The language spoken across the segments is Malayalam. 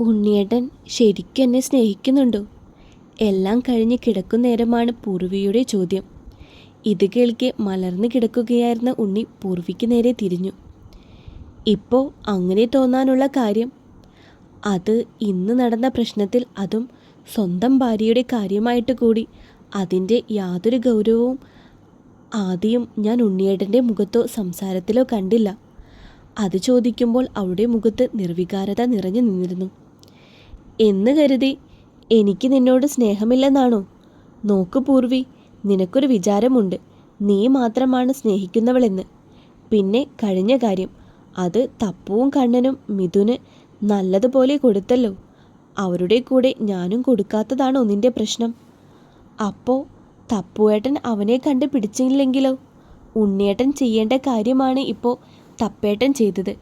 ഉണ്ണിയേട്ടൻ ശരിക്കും എന്നെ സ്നേഹിക്കുന്നുണ്ടോ? എല്ലാം കഴിഞ്ഞ് കിടക്കുന്നേരമാണ് പൂർവിയുടെ ചോദ്യം. ഇത് കേൾക്കെ മലർന്നു കിടക്കുകയായിരുന്ന ഉണ്ണി പൂർവിക്ക് നേരെ തിരിഞ്ഞു. ഇപ്പോൾ അങ്ങനെ തോന്നാനുള്ള കാര്യം? അത് ഇന്ന് നടന്ന പ്രശ്നത്തിൽ അതും സ്വന്തം ഭാര്യയുടെ കാര്യമായിട്ട് കൂടി അതിന്റെ യാതൊരു ഗൗരവവും ആദ്യം ഞാൻ ഉണ്ണിയേട്ടന്റെ മുഖത്തോ സംസാരത്തിലോ കണ്ടില്ല. അത് ചോദിക്കുമ്പോൾ അവളുടെ മുഖത്ത് നിർവികാരത നിറഞ്ഞു നിന്നിരുന്നു. എന്ന് കരുതി. എനിക്ക് നിന്നോട് സ്നേഹമില്ലെന്നാണോ? നോക്ക് പൂർവി നിനക്കൊരു വിചാരമുണ്ട്. നീ മാത്രമാണ് സ്നേഹിക്കുന്നവളെന്ന്. പിന്നെ കഴിഞ്ഞ കാര്യം അത് തപ്പുവും കണ്ണനും മിഥുന് നല്ലതുപോലെ കൊടുത്തല്ലോ. അവരുടെ കൂടെ ഞാനും കൊടുക്കാത്തതാണോ നിന്റെ പ്രശ്നം? അപ്പോൾ തപ്പുവേട്ടൻ അവനെ കണ്ട് പിടിച്ചില്ലെങ്കിലോ? ഉണ്ണിയേട്ടൻ ചെയ്യേണ്ട കാര്യമാണ് ഇപ്പോൾ തപ്പേട്ടൻ ചെയ്തത്.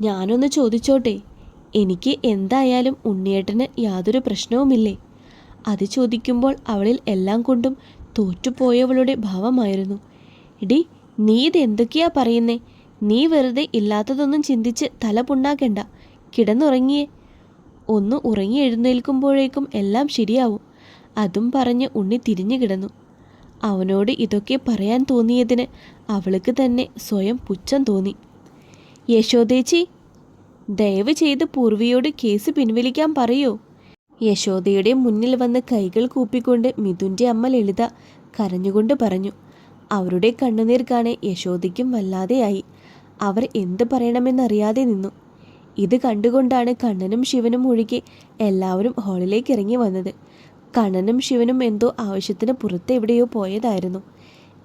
ഞാനൊന്ന് ചോദിച്ചോട്ടെ? എനിക്ക് എന്തായാലും ഉണ്ണിയേട്ടന് യാതൊരു പ്രശ്നവുമില്ലേ? അത് ചോദിക്കുമ്പോൾ അവളിൽ എല്ലാം കൊണ്ടും തോറ്റുപോയവളുടെ ഭാവമായിരുന്നു. ഇടി നീ ഇതെന്തൊക്കെയാ പറയുന്നേ? നീ വെറുതെ ഇല്ലാത്തതൊന്നും ചിന്തിച്ച് തല പുണ്ണാക്കണ്ട. കിടന്നുറങ്ങിയേ. ഒന്ന് ഉറങ്ങി എഴുന്നേൽക്കുമ്പോഴേക്കും എല്ലാം ശരിയാവും. അതും പറഞ്ഞ് ഉണ്ണി തിരിഞ്ഞു കിടന്നു. അവനോട് ഇതൊക്കെ പറയാൻ തോന്നിയതിന് അവൾക്ക് തന്നെ സ്വയം പുച്ഛം തോന്നി. യശോദേച്ചി ദയവ് ചെയ്ത് പൂർവിയോട് കേസ് പിൻവലിക്കാൻ പറയൂ. യശോദയുടെ മുന്നിൽ വന്ന് കൈകൾ കൂപ്പിക്കൊണ്ട് മിഥുന്റെ അമ്മ ലളിത കരഞ്ഞുകൊണ്ട് പറഞ്ഞു അവരുടെ കണ്ണുനീർ കാണെ യശോദയ്ക്കും വല്ലാതെയായി. അവർ എന്ത് പറയണമെന്നറിയാതെ നിന്നു. ഇത് കണ്ടുകൊണ്ടാണ് കണ്ണനും ശിവനും ഒഴികെ എല്ലാവരും ഹാളിലേക്ക് ഇറങ്ങി വന്നത്. കണ്ണനും ശിവനും എന്തോ ആവശ്യത്തിന് പുറത്ത് എവിടെയോ പോയതായിരുന്നു.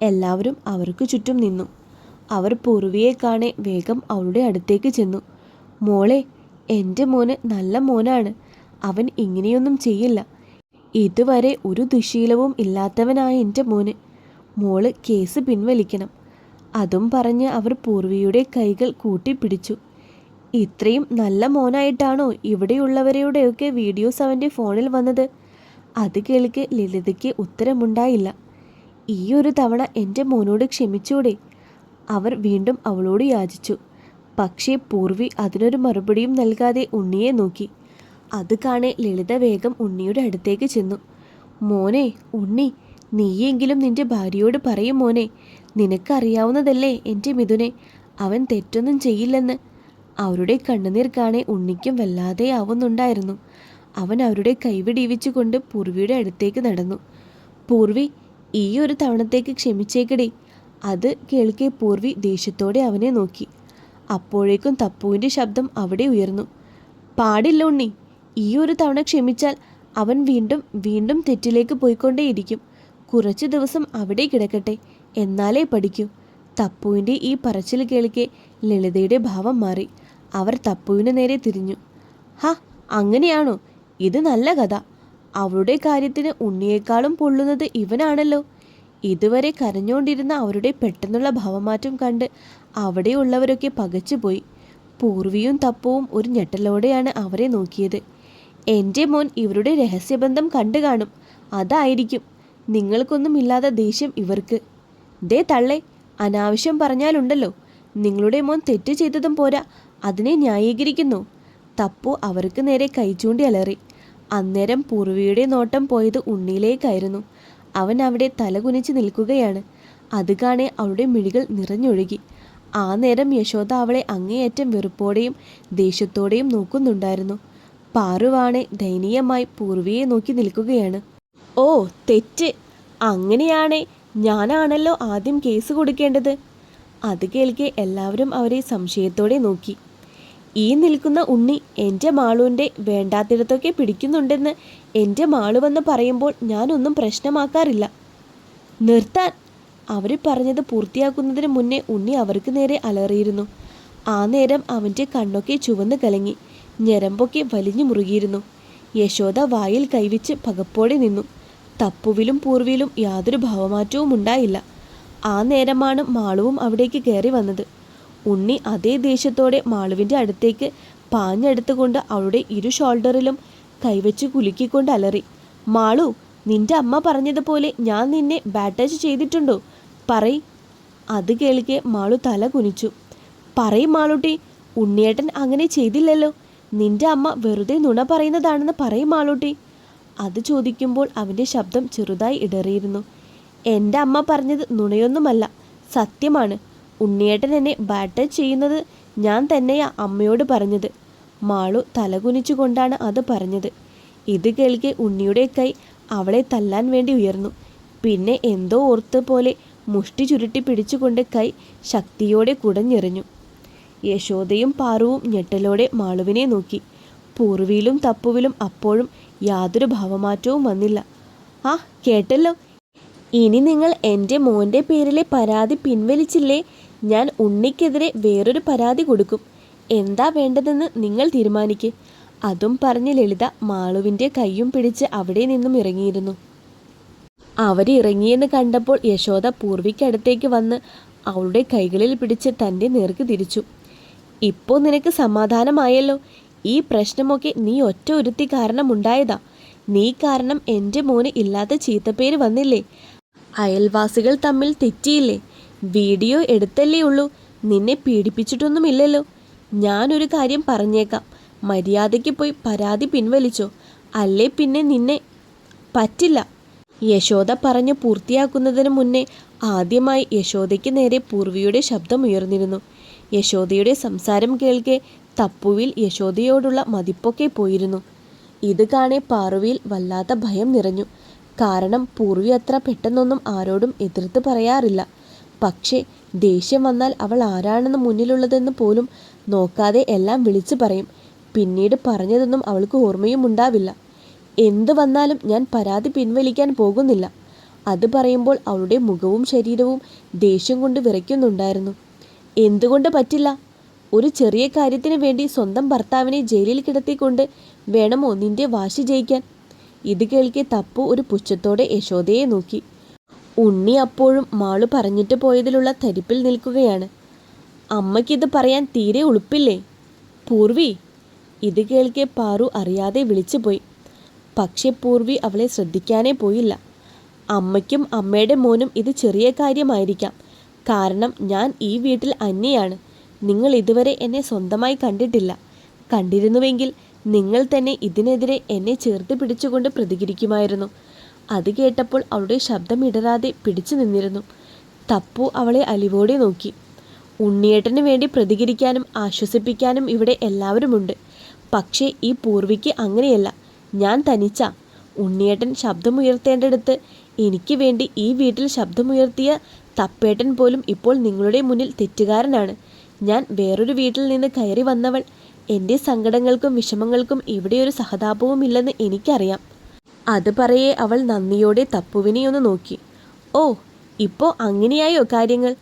എല്ലാവരും അവർക്ക് ചുറ്റും നിന്നു. അവർ പൂർവിയെ കാണെ വേഗം അവളുടെ അടുത്തേക്ക് ചെന്നു. മോളെ എന്റെ മോന് നല്ല മോനാണ്. അവൻ ഇങ്ങനെയൊന്നും ചെയ്യില്ല. ഇതുവരെ ഒരു ദുശീലവും ഇല്ലാത്തവനായ എന്റെ മോന്. മോൾ കേസ് പിൻവലിക്കണം. അതും പറഞ്ഞ് അവർ പൂർവിയുടെ കൈകൾ കൂട്ടിപ്പിടിച്ചു. ഇത്രയും നല്ല മോനായിട്ടാണോ ഇവിടെയുള്ളവരെയുടെയൊക്കെ വീഡിയോസ് അവന്റെ ഫോണിൽ വന്നത്? അത് കേൾക്ക് ലളിതയ്ക്ക് ഉത്തരമുണ്ടായില്ല. ഈ ഒരു തവണ എന്റെ മോനോട് ക്ഷമിച്ചൂടെ? അവർ വീണ്ടും അവളോട് യാചിച്ചു. പക്ഷേ പൂർവി അതിനൊരു മറുപടിയും നൽകാതെ ഉണ്ണിയെ നോക്കി. അത് കാണെ ലളിത വേഗം ഉണ്ണിയുടെ അടുത്തേക്ക് ചെന്നു. മോനെ ഉണ്ണി നീയെങ്കിലും നിന്റെ ഭാര്യയോട് പറയും മോനെ. നിനക്കറിയാവുന്നതല്ലേ എന്റെ മിഥുനെ. അവൻ തെറ്റൊന്നും ചെയ്യില്ലെന്ന്. അവരുടെ കണ്ണുനീർ കാണെ ഉണ്ണിക്കും വല്ലാതെ ആവുന്നുണ്ടായിരുന്നു. അവൻ അവരുടെ കൈവിടിവിച്ചുകൊണ്ട് പൂർവിയുടെ അടുത്തേക്ക് നടന്നു. പൂർവി ഈ ഒരു തവണത്തേക്ക് ക്ഷമിച്ചേക്കടി അത് കേൾക്കെ പൂർവി ദേഷ്യത്തോടെ അവനെ നോക്കി. അപ്പോഴേക്കും തപ്പുവിന്റെ ശബ്ദം അവിടെ ഉയർന്നു. പാടില്ല ഉണ്ണി. ഈ ഒരു തവണ ക്ഷമിച്ചാൽ അവൻ വീണ്ടും വീണ്ടും തെറ്റിലേക്ക് പോയിക്കൊണ്ടേയിരിക്കും. കുറച്ച് ദിവസം അവിടെ കിടക്കട്ടെ എന്നാലേ പഠിക്കൂ. തപ്പുവിന്റെ ഈ പറച്ചിൽ കേൾക്കെ ലളിതയുടെ ഭാവം മാറി. അവർ തപ്പുവിന് നേരെ തിരിഞ്ഞു. ഹ അങ്ങനെയാണോ? ഇത് നല്ല കഥ. അവളുടെ കാര്യത്തിന് ഉണ്ണിയേക്കാളും പൊള്ളുന്നത് ഇവനാണല്ലോ. ഇതുവരെ കരഞ്ഞുകൊണ്ടിരുന്ന അവരുടെ പെട്ടെന്നുള്ള ഭാവമാറ്റം കണ്ട് അവിടെയുള്ളവരൊക്കെ പകച്ചുപോയി. പൂർവിയും തപ്പവും ഒരു ഞെട്ടലോടെയാണ് അവരെ നോക്കിയത്. എന്റെ മോൻ ഇവരുടെ രഹസ്യബന്ധം കണ്ടു കാണും. അതായിരിക്കും. നിങ്ങൾക്കൊന്നുമില്ലാത്ത ദേഷ്യം ഇവർക്ക്. ദേ തള്ളേ അനാവശ്യം പറഞ്ഞാലുണ്ടല്ലോ. നിങ്ങളുടെ മോൻ തെറ്റ് ചെയ്തതും പോരാ. അതിനെ ന്യായീകരിക്കുന്നു. തപ്പു അവർക്ക് നേരെ കൈചൂണ്ടി അലറി. അന്നേരം പൂർവിയുടെ നോട്ടം പോയത് ഉണ്ണിയിലേക്കായിരുന്നു. അവൻ അവിടെ തലകുനിച്ച് നിൽക്കുകയാണ്. അത് കാണെ അവളുടെ മിഴികൾ നിറഞ്ഞൊഴുകി. ആ നേരം യശോദ അവളെ അങ്ങേയറ്റം വെറുപ്പോടെയും ദേഷ്യത്തോടെയും നോക്കുന്നുണ്ടായിരുന്നു. പാറുവാണെ ദയനീയമായി പൂർവിയെ നോക്കി നിൽക്കുകയാണ്. ഓ തെറ്റ്. അങ്ങനെയാണേ. ഞാനാണല്ലോ ആദ്യം കേസ് കൊടുക്കേണ്ടത്. അത് കേൾക്കെ എല്ലാവരും അവരെ സംശയത്തോടെ നോക്കി. ഈ നിൽക്കുന്ന ഉണ്ണി എന്റെ മാളുവിന്റെ വേണ്ടാത്തിടത്തൊക്കെ പിടിക്കുന്നുണ്ടെന്ന് എന്റെ മാളു വന്ന് പറയുമ്പോൾ ഞാനൊന്നും പ്രശ്നമാക്കാറില്ല. നിർത്താൻ അവർ പറഞ്ഞത് പൂർത്തിയാക്കുന്നതിന് മുന്നേ ഉണ്ണി അവർക്ക് നേരെ അലറിയിരുന്നു. ആ നേരം അവന്റെ കണ്ണൊക്കെ ചുവന്ന് കലങ്ങി ഞരമ്പൊക്കെ വലിഞ്ഞു മുറുകിയിരുന്നു. യശോദ വായിൽ കൈവച്ച് പകപ്പോടെ നിന്നു. തപ്പുവിലും പൂർവിലും യാതൊരു ഭാവമാറ്റവും ഉണ്ടായില്ല. ആ നേരമാണ് മാളുവും അവിടേക്ക് കയറി വന്നത്. ഉണ്ണി അതേ ദേഷ്യത്തോടെ മാളുവിന്റെ അടുത്തേക്ക് പാഞ്ഞെടുത്തുകൊണ്ട് അവളുടെ ഇരു ഷോൾഡറിലും കൈവച്ച് കുലുക്കിക്കൊണ്ട് അലറി. മാളു നിന്റെ അമ്മ പറഞ്ഞതുപോലെ ഞാൻ നിന്നെ ബാറ്റേജ് ചെയ്തിട്ടുണ്ടോ? പറയ്. അത് കേൾക്കെ മാളു തല കുനിച്ചു. പറയും മാളുട്ടി ഉണ്ണിയേട്ടൻ അങ്ങനെ ചെയ്തില്ലല്ലോ. നിന്റെ അമ്മ വെറുതെ നുണ പറയുന്നതാണെന്ന് പറയും മാളൂട്ടി. അത് ചോദിക്കുമ്പോൾ അവന്റെ ശബ്ദം ചെറുതായി ഇടറിയിരുന്നു. എന്റെ അമ്മ പറഞ്ഞത് നുണയൊന്നുമല്ല സത്യമാണ്. ഉണ്ണിയേട്ടൻ എന്നെ ബാറ്റർ ചെയ്യുന്നത് ഞാൻ തന്നെയാ അമ്മയോട് പറഞ്ഞത്. മാളു തലകുനിച്ചുകൊണ്ടാണ് അത് പറഞ്ഞത്. ഇത് കേൾക്കെ ഉണ്ണിയുടെ കൈ അവളെ തല്ലാൻ വേണ്ടി ഉയർന്നു. പിന്നെ എന്തോ ഓർത്ത് പോലെ മുഷ്ടി ചുരുട്ടി പിടിച്ചുകൊണ്ട് കൈ ശക്തിയോടെ കുടഞ്ഞെറിഞ്ഞു. യശോദയും പാറുവും ഞെട്ടലോടെ മാളുവിനെ നോക്കി. പൂർവിയിലും തപ്പുവിലും അപ്പോഴും യാതൊരു ഭാവമാറ്റവും വന്നില്ല. ആ കേട്ടല്ലോ. ഇനി നിങ്ങൾ എന്റെ മോന്റെ പേരിലെ പരാതി പിൻവലിച്ചില്ലേ? ഞാൻ ഉണ്ണിക്കെതിരെ വേറൊരു പരാതി കൊടുക്കും. എന്താ വേണ്ടതെന്ന് നിങ്ങൾ തീരുമാനിക്കേ. അതും പറഞ്ഞ് ലളിത മാളുവിന്റെ കൈയും പിടിച്ച് അവിടെ നിന്നും ഇറങ്ങിയിരുന്നു. അവരിറങ്ങിയെന്ന് കണ്ടപ്പോൾ യശോദ പൂർവിക്കടുത്തേക്ക് വന്ന് അവളുടെ കൈകളിൽ പിടിച്ച് തന്റെ നേർക്ക് തിരിച്ചു. ഇപ്പോൾ നിനക്ക് സമാധാനമായല്ലോ. ഈ പ്രശ്നമൊക്കെ നീ ഒറ്റ ഒരുത്തി കാരണമുണ്ടായതാ. നീ കാരണം എന്റെ മോന് ഇല്ലാത്ത ചീത്തപ്പേര് വന്നില്ലേ. അയൽവാസികൾ തമ്മിൽ തെറ്റിയില്ലേ. വീഡിയോ എടുത്തല്ലേ ഉള്ളൂ. നിന്നെ പീഡിപ്പിച്ചിട്ടൊന്നുമില്ലല്ലോ. ഞാനൊരു കാര്യം പറഞ്ഞേക്കാം. മര്യാദയ്ക്ക് പോയി പരാതി പിൻവലിച്ചോ. അല്ലേ പിന്നെ നിന്നെ? പറ്റില്ല. യശോദ പറഞ്ഞു പൂർത്തിയാക്കുന്നതിന് മുന്നേ ആദ്യമായി യശോദയ്ക്ക് നേരെ പൂർവിയുടെ ശബ്ദം ഉയർന്നിരുന്നു യശോദയുടെ സംസാരം കേൾക്കെ തപ്പുവിൽ യശോദയോടുള്ള മതിപ്പൊക്കെ പോയിരുന്നു. ഇത് കാണെ പാറുവിൽ വല്ലാത്ത ഭയം നിറഞ്ഞു. കാരണം പൂർവി അത്ര പെട്ടെന്നൊന്നും ആരോടും എതിർത്ത് പറയാറില്ല. പക്ഷേ ദേഷ്യം വന്നാൽ അവൾ ആരാണെന്ന് മുന്നിലുള്ളതെന്ന് പോലും നോക്കാതെ എല്ലാം വിളിച്ചു പറയും. പിന്നീട് പറഞ്ഞതൊന്നും അവൾക്ക് ഓർമ്മയും ഉണ്ടാവില്ല. എന്ത് വന്നാലും ഞാൻ പരാതി പിൻവലിക്കാൻ പോകുന്നില്ല. അത് പറയുമ്പോൾ അവളുടെ മുഖവും ശരീരവും ദേഷ്യം കൊണ്ട് വിറയ്ക്കുന്നുണ്ടായിരുന്നു. എന്തുകൊണ്ട് പറ്റില്ല? ഒരു ചെറിയ കാര്യത്തിന് വേണ്ടി സ്വന്തം ഭർത്താവിനെ ജയിലിൽ കിടത്തിക്കൊണ്ട് വേണമോ നിന്റെ വാശി ജയിക്കാൻ? ഇത് കേൾക്കെ തപ്പു ഒരു പുച്ഛത്തോടെ യശോദയെ നോക്കി. ഉണ്ണി അപ്പോഴും മാൾ പറഞ്ഞിട്ട് പോയതിലുള്ള തരിപ്പിൽ നിൽക്കുകയാണ്. അമ്മയ്ക്കിത് പറയാൻ തീരെ ഉളുപ്പില്ലേ? പൂർവി ഇത് കേൾക്കെ പാറു അറിയാതെ വിളിച്ചുപോയി. പക്ഷെ പൂർവി അവളെ ശ്രദ്ധിക്കാനേ പോയില്ല. അമ്മയ്ക്കും അമ്മയുടെ മോനും ഇത് ചെറിയ കാര്യമായിരിക്കാം. കാരണം ഞാൻ ഈ വീട്ടിൽ അന്യയാണ്. നിങ്ങൾ ഇതുവരെ എന്നെ സ്വന്തമായി കണ്ടിട്ടില്ല. കണ്ടിരുന്നുവെങ്കിൽ നിങ്ങൾ തന്നെ ഇതിനെതിരെ എന്നെ ചേർത്ത് പിടിച്ചുകൊണ്ട് പ്രതികരിക്കുമായിരുന്നു. അത് കേട്ടപ്പോൾ അവളുടെ ശബ്ദം ഇടരാതെ പിടിച്ചു നിന്നിരുന്നു. തപ്പു അവളെ അലിവോടെ നോക്കി. ഉണ്ണിയേട്ടന് വേണ്ടി പ്രതികരിക്കാനും ആശ്വസിപ്പിക്കാനും ഇവിടെ എല്ലാവരുമുണ്ട്. പക്ഷേ ഈ പൂർവിക്ക് അങ്ങനെയല്ല. ഞാൻ തനിച്ച ഉണ്ണിയേട്ടൻ ശബ്ദമുയർത്തേണ്ടടുത്ത് എനിക്ക് വേണ്ടി ഈ വീട്ടിൽ ശബ്ദമുയർത്തിയ തപ്പേട്ടൻ പോലും ഇപ്പോൾ നിങ്ങളുടെ മുന്നിൽ തെറ്റുകാരനാണ്. ഞാൻ വേറൊരു വീട്ടിൽ നിന്ന് കയറി വന്നവൾ എന്റെ സങ്കടങ്ങൾക്കും വിഷമങ്ങൾക്കും ഇവിടെ ഒരു സഹതാപവുമില്ലെന്ന് എനിക്കറിയാം. അത് പറയേ അവൾ നന്ദിയോടെ തപ്പുവിനെ ഒന്ന് നോക്കി. ഓ ഇപ്പോൾ അങ്ങനെയായോ കാര്യങ്ങൾ?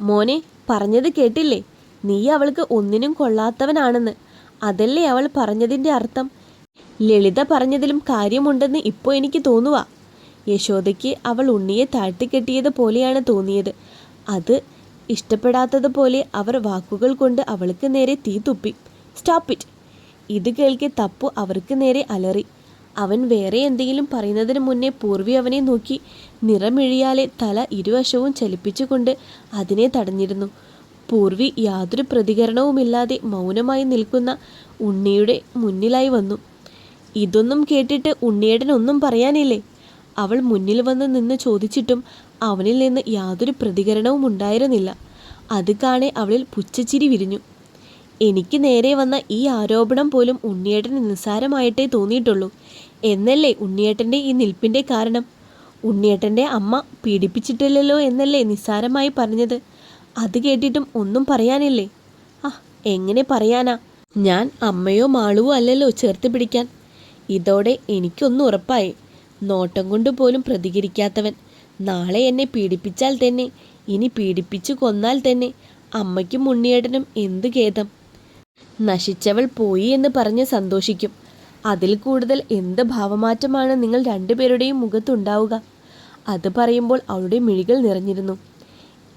മോനെ പറഞ്ഞത് കേട്ടില്ലേ? നീ അവൾക്ക് ഒന്നിനും കൊള്ളാത്തവനാണെന്ന്. അതല്ലേ അവൾ പറഞ്ഞതിന്റെ അർത്ഥം? ലളിത പറഞ്ഞതിലും കാര്യമുണ്ടെന്ന് ഇപ്പോൾ എനിക്ക് തോന്നുക. യശോദയ്ക്ക് അവൾ ഉണ്ണിയെ താഴ്ത്തിക്കെട്ടിയത് പോലെയാണ് തോന്നിയത്. അത് ഇഷ്ടപ്പെടാത്തതുപോലെ അവർ വാക്കുകൾ കൊണ്ട് അവൾക്ക് നേരെ തീ തുപ്പി. സ്റ്റോപ്പ് ഇറ്റ് ഇത് കേൾക്കെ തപ്പു അവർക്ക് നേരെ അലറി. അവൻ വേറെ എന്തെങ്കിലും പറയുന്നതിന് മുന്നേ പൂർവി അവനെ നോക്കി നിറമിഴിയാലെ തല ഇരുവശവും ചലിപ്പിച്ചുകൊണ്ട് അതിനെ തടഞ്ഞിരുന്നു. പൂർവി യാതൊരു പ്രതികരണവുമില്ലാതെ മൗനമായി നിൽക്കുന്ന ഉണ്ണിയുടെ മുന്നിലായി വന്നു. ഇതൊന്നും കേട്ടിട്ട് ഉണ്ണിയേടനൊന്നും പറയാനില്ലേ? അവൾ മുന്നിൽ വന്ന് നിന്ന് ചോദിച്ചിട്ടും അവനിൽ നിന്ന് യാതൊരു പ്രതികരണവും ഉണ്ടായിരുന്നില്ല. അത് കാണെ അവളിൽ പുച്ഛച്ചിരി വിരിഞ്ഞു. എനിക്ക് നേരെ വന്ന ഈ ആരോപണം പോലും ഉണ്ണിയേട്ടന് നിസ്സാരമായിട്ടേ തോന്നിയിട്ടുള്ളൂ. എന്നല്ലേ ഉണ്ണിയേട്ടന്റെ ഈ നിൽപ്പിന്റെ കാരണം? ഉണ്ണിയേട്ടന്റെ അമ്മ പീഡിപ്പിച്ചിട്ടില്ലല്ലോ എന്നല്ലേ നിസ്സാരമായി പറഞ്ഞത്? അത് കേട്ടിട്ടും ഒന്നും പറയാനില്ലേ? ആ എങ്ങനെ പറയാനാ? ഞാൻ അമ്മയോ മാളുവോ അല്ലല്ലോ ചേർത്ത് പിടിക്കാൻ. ഇതോടെ എനിക്കൊന്നും ഉറപ്പായി. നോട്ടം കൊണ്ട് പോലും പ്രതികരിക്കാത്തവൻ. നാളെ എന്നെ പീഡിപ്പിച്ചാൽ തന്നെ ഇനി പീഡിപ്പിച്ചു കൊന്നാൽ തന്നെ അമ്മയ്ക്കും ഉണ്ണിയേട്ടനും എന്ത് ഖേദം. നശിച്ചവൾ പോയി എന്ന് പറഞ്ഞ് സന്തോഷിക്കും. അതിൽ കൂടുതൽ എന്ത് ഭാവമാറ്റമാണ് നിങ്ങൾ രണ്ടുപേരുടെയും മുഖത്തുണ്ടാവുക. അത് പറയുമ്പോൾ അവളുടെ മിഴികൾ നിറഞ്ഞിരുന്നു.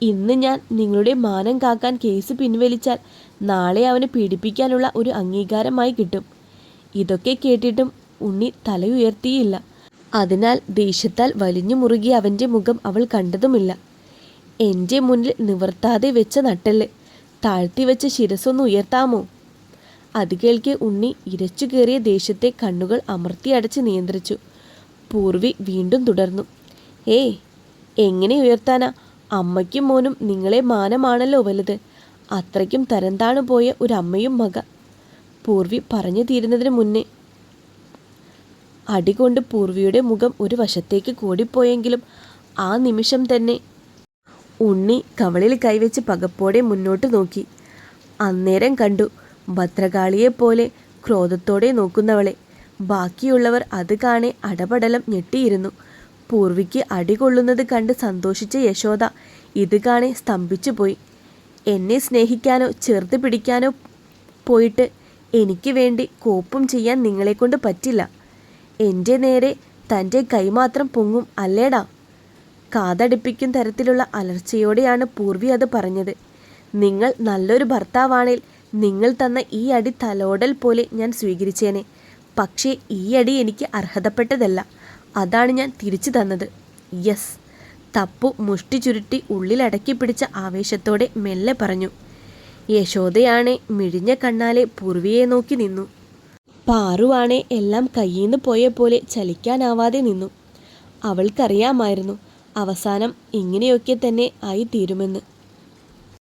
ഇന്ന് ഞാൻ നിങ്ങളുടെ മാനം കാക്കാൻ കേസ് പിൻവലിച്ചാൽ നാളെ അവനെ പീഡിപ്പിക്കാനുള്ള ഒരു അംഗീകാരമായി കിട്ടും. ഇതൊക്കെ കേട്ടിട്ടും ഉണ്ണി തലയുയർത്തിയില്ല. അതിനാൽ ദേഷ്യത്താൽ വലിഞ്ഞു മുറുകിയ അവന്റെ മുഖം അവൾ കണ്ടതുമില്ല. എന്റെ മുന്നിൽ നിവർത്താതെ വെച്ച നട്ടൽ താഴ്ത്തി വെച്ച ശിരസൊന്ന് ഉയർത്താമോ? അത് കേൾക്കെ ഉണ്ണി ഇരച്ചു കയറിയ ദേഷ്യത്തെ കണ്ണുകൾ അമർത്തിയടച്ച് നിയന്ത്രിച്ചു. പൂർവി വീണ്ടും തുടർന്നു. ഏയ് എങ്ങനെ ഉയർത്താനാ? അമ്മയ്ക്കും മോനും നിങ്ങളെ മാനമാണല്ലോ വലുത്. അത്രയ്ക്കും തരംതാണു പോയ ഒരു അമ്മയും മക. പൂർവി പറഞ്ഞു തീരുന്നതിന് മുന്നേ അടികൊണ്ട് പൂർവിയുടെ മുഖം ഒരു വശത്തേക്ക് കൂടിപ്പോയെങ്കിലും ആ നിമിഷം തന്നെ ഉണ്ണി കവളിൽ കൈവച്ച് പകപ്പോടെ മുന്നോട്ട് നോക്കി. അന്നേരം കണ്ടു ഭദ്രകാളിയെപ്പോലെ ക്രോധത്തോടെ നോക്കുന്നവളെ. ബാക്കിയുള്ളവർ അത് കാണെ അടപടലം ഞെട്ടിയിരുന്നു. പൂർവിക്ക് അടികൊള്ളുന്നത് കണ്ട് സന്തോഷിച്ച യശോദ ഇത് കാണെ സ്തംഭിച്ചുപോയി എന്നെ സ്നേഹിക്കാനോ ചേർത്ത് പിടിക്കാനോ പോയിട്ട് എനിക്ക് വേണ്ടി കോപ്പും ചെയ്യാൻ നിങ്ങളെക്കൊണ്ട് പറ്റില്ല. എന്റെ നേരെ തന്റെ കൈമാത്രം പൊങ്ങും അല്ലേടാ? കാതടിപ്പിക്കും തരത്തിലുള്ള അലർച്ചയോടെയാണ് പൂർവി അത് പറഞ്ഞത്. നിങ്ങൾ നല്ലൊരു ഭർത്താവാണേൽ നിങ്ങൾ തന്ന ഈ അടി തലോടൽ പോലെ ഞാൻ സ്വീകരിച്ചേനെ. പക്ഷേ ഈ അടി എനിക്ക് അർഹതപ്പെട്ടതല്ല. അതാണ് ഞാൻ തിരിച്ചു തന്നത്. യെസ്. തപ്പു മുഷ്ടി ചുരുട്ടി ഉള്ളിലടക്കി പിടിച്ച ആവേശത്തോടെ മെല്ലെ പറഞ്ഞു. യശോദയാണെ മിഴിഞ്ഞ കണ്ണാലെ പൂർവിയെ നോക്കി നിന്നു. പാറുവാണെ എല്ലാം കയ്യിന്ന് പോയ പോലെ ചലിക്കാനാവാതെ നിന്നു. അവൾക്കറിയാമായിരുന്നു അവസാനം ഇങ്ങനെയൊക്കെ തന്നെ ആയി തീരുമെന്ന്